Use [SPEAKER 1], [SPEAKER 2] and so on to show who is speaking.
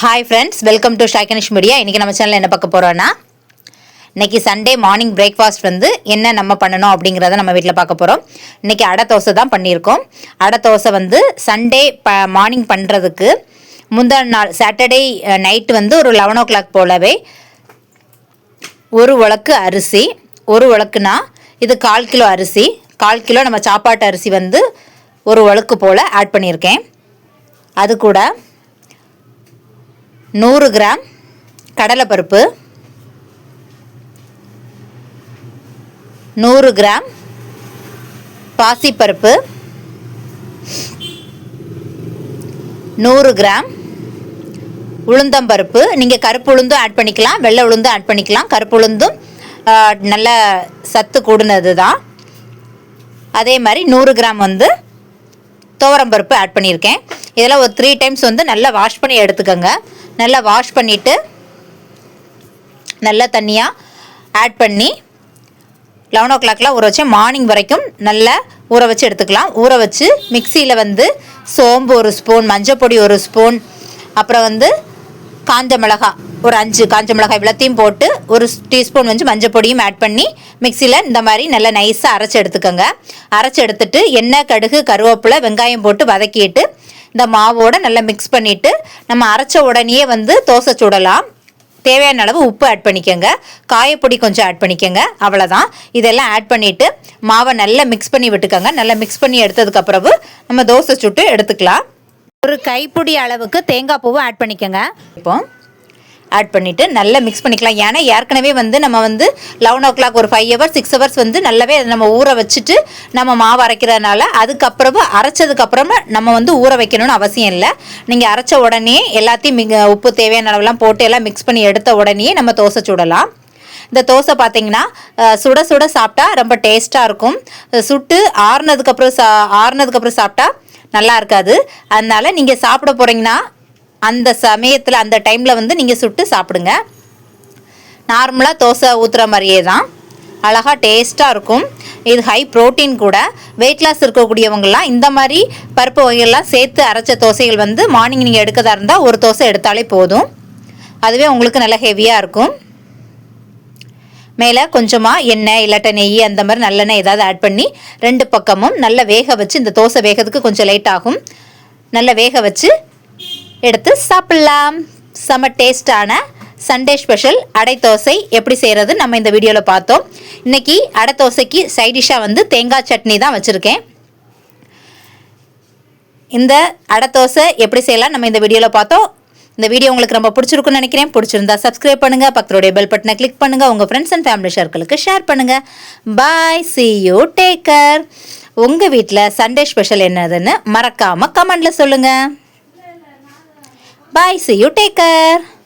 [SPEAKER 1] Hi friends welcome to ஷாய்கனிஷ் media இன்றைக்கி நம்ம சேனலில் என்ன பார்க்க போகிறோன்னா இன்றைக்கி சண்டே மார்னிங் பிரேக்ஃபாஸ்ட் வந்து என்ன நம்ம பண்ணணும் அப்படிங்கிறத நம்ம வீட்டில் பார்க்க போகிறோம் இன்றைக்கி அடை தோசை தான் பண்ணியிருக்கோம். அடை தோசை வந்து சண்டே ப மார்னிங் பண்ணுறதுக்கு முந்தா நாள் சாட்டர்டே நைட்டு வந்து ஒரு லெவன் ஓ கிளாக் போலவே ஒரு உலக்கு அரிசி ஒரு உலக்குனா இது கால் கிலோ அரிசி கால் கிலோ நம்ம சாப்பாட்டு அரிசி வந்து ஒரு உலக்கு போல் ஆட் பண்ணியிருக்கேன். அது கூட நூறு கிராம் கடலைப்பருப்பு நூறு கிராம் பாசிப்பருப்பு நூறு கிராம் உளுந்தம்பருப்பு நீங்கள் கருப்பு உளுந்தும் ஆட் பண்ணிக்கலாம் வெள்ளை உளுந்தும் ஆட் பண்ணிக்கலாம். கருப்பு உளுந்தும் நல்ல சத்து கூடுனது தான் அதே மாதிரி நூறு கிராம் வந்து துவரம்பருப்பு ஆட் பண்ணியிருக்கேன். இதெல்லாம் ஒரு த்ரீ டைம்ஸ் வந்து நல்லா வாஷ் பண்ணி எடுத்துக்கோங்க. நல்லா வாஷ் பண்ணிவிட்டு நல்லா தண்ணியாக ஆட் பண்ணி லெவன் ஓ கிளாக்லாம் ஊற வச்சு மார்னிங் வரைக்கும் நல்லா ஊற வச்சு எடுத்துக்கலாம். ஊற வச்சு மிக்சியில் வந்து சோம்பு ஒரு ஸ்பூன் மஞ்சப்பொடி ஒரு ஸ்பூன் அப்புறம் வந்து காஞ்ச மிளகாய் ஒரு அஞ்சு காஞ்ச மிளகாய் இவ்வளோத்தையும் போட்டு ஒரு டீஸ்பூன் வந்து மஞ்சப்பொடியும் ஆட் பண்ணி மிக்சியில் இந்த மாதிரி நல்லா நைஸாக அரைச்சி எடுத்துக்கோங்க. அரைச்சி எடுத்துட்டு எண்ணெய் கடுகு கருவேப்பிலை வெங்காயம் போட்டு வதக்கிட்டு இந்த மாவோட நல்லா மிக்ஸ் பண்ணிவிட்டு நம்ம அரைச்ச உடனேயே வந்து தோசை சுடலாம். தேவையான அளவு உப்பு ஆட் பண்ணிக்கோங்க. காயப்பொடி கொஞ்சம் ஆட் பண்ணிக்கோங்க. அவ்வளோதான் இதெல்லாம் ஆட் பண்ணிவிட்டு மாவை நல்லா மிக்ஸ் பண்ணி விட்டுக்கோங்க. நல்லா மிக்ஸ் பண்ணி எடுத்ததுக்கு பிறகு நம்ம தோசை சுட்டு எடுத்துக்கலாம். ஒரு கைப்பிடி அளவுக்கு தேங்காய் பூவும் ஆட் பண்ணிக்கோங்க. இப்போ ஆட் பண்ணிவிட்டு நல்லா மிக்ஸ் பண்ணிக்கலாம். ஏன்னா ஏற்கனவே வந்து நம்ம வந்து லெவன் ஓ கிளாக் ஒரு ஃபைவ் ஹவர்ஸ் சிக்ஸ் ஹவர்ஸ் வந்து நல்லாவே நம்ம ஊற வச்சுட்டு நம்ம மாவு அரைக்கிறதுனால அதுக்கப்புறமா அரைச்சதுக்கப்புறமா நம்ம வந்து ஊற வைக்கணும்னு அவசியம் இல்லை. நீங்கள் அரைச்ச உடனே எல்லாத்தையும் மிக உப்பு தேவையான அளவுலாம் போட்டு எல்லாம் மிக்ஸ் பண்ணி எடுத்த உடனே நம்ம தோசை சுடலாம். இந்த தோசை பார்த்தீங்கன்னா சுட சுட சாப்பிட்டா ரொம்ப டேஸ்ட்டாக இருக்கும். சுட்டு ஆறுனதுக்கப்புறம் சா ஆறுனதுக்கப்புறம் சாப்பிட்டா நல்லா இருக்காது. அதனால நீங்கள் சாப்பிட போகிறீங்கன்னா அந்த சமயத்தில் அந்த டைமில் வந்து நீங்கள் சுட்டு சாப்பிடுங்க. நார்மலாக தோசை ஊற்றுற மாதிரியே தான். அழகாக டேஸ்ட்டாக இருக்கும். இது ஹை ப்ரோட்டீன் கூட. வெயிட் லாஸ் இருக்கக்கூடியவங்கள்லாம் இந்த மாதிரி பருப்பு வகைகள்லாம் சேர்த்து அரைச்ச தோசைகள் வந்து மார்னிங் நீங்கள் எடுக்கதாக இருந்தால் ஒரு தோசை எடுத்தாலே போதும். அதுவே உங்களுக்கு நல்லா ஹெவியாக இருக்கும். மேலே கொஞ்சமாக எண்ணெய் இல்லாட்ட நெய் அந்த மாதிரி நல்லெண்ணெய் ஏதாவது ஆட் பண்ணி ரெண்டு பக்கமும் நல்லா வேக வச்சு இந்த தோசை வேகிறதுக்கு கொஞ்சம் லேட் ஆகும். நல்லா வேக வச்சு எடுத்து சாப்பிட்லாம். செம டேஸ்டான சண்டே ஸ்பெஷல் அடை தோசை எப்படி செய்கிறது நம்ம இந்த வீடியோவில் பார்த்தோம். இன்னைக்கு அடை தோசைக்கு சைடிஷாக வந்து தேங்காய் சட்னி தான் வச்சுருக்கேன். இந்த அடை தோசை எப்படி செய்யலாம் நம்ம இந்த வீடியோவில் பார்த்தோம். இந்த வீடியோ உங்களுக்கு ரொம்ப பிடிச்சிருக்குன்னு நினைக்கிறேன். பிடிச்சிருந்தா சப்ஸ்கிரைப் பண்ணுங்கள் பக்கத்துடைய பெல் பட்டனை கிளிக் பண்ணுங்கள் உங்கள் ஃப்ரெண்ட்ஸ் அண்ட் ஃபேமிலி சர்க்கிளுக்கு ஷேர் பண்ணுங்கள் பாய் சி யூ டேக்கர் உங்கள் வீட்டில் சண்டே ஸ்பெஷல் என்னதுன்னு மறக்காமல் கமெண்டில் சொல்லுங்கள் Bye. See you. Take care.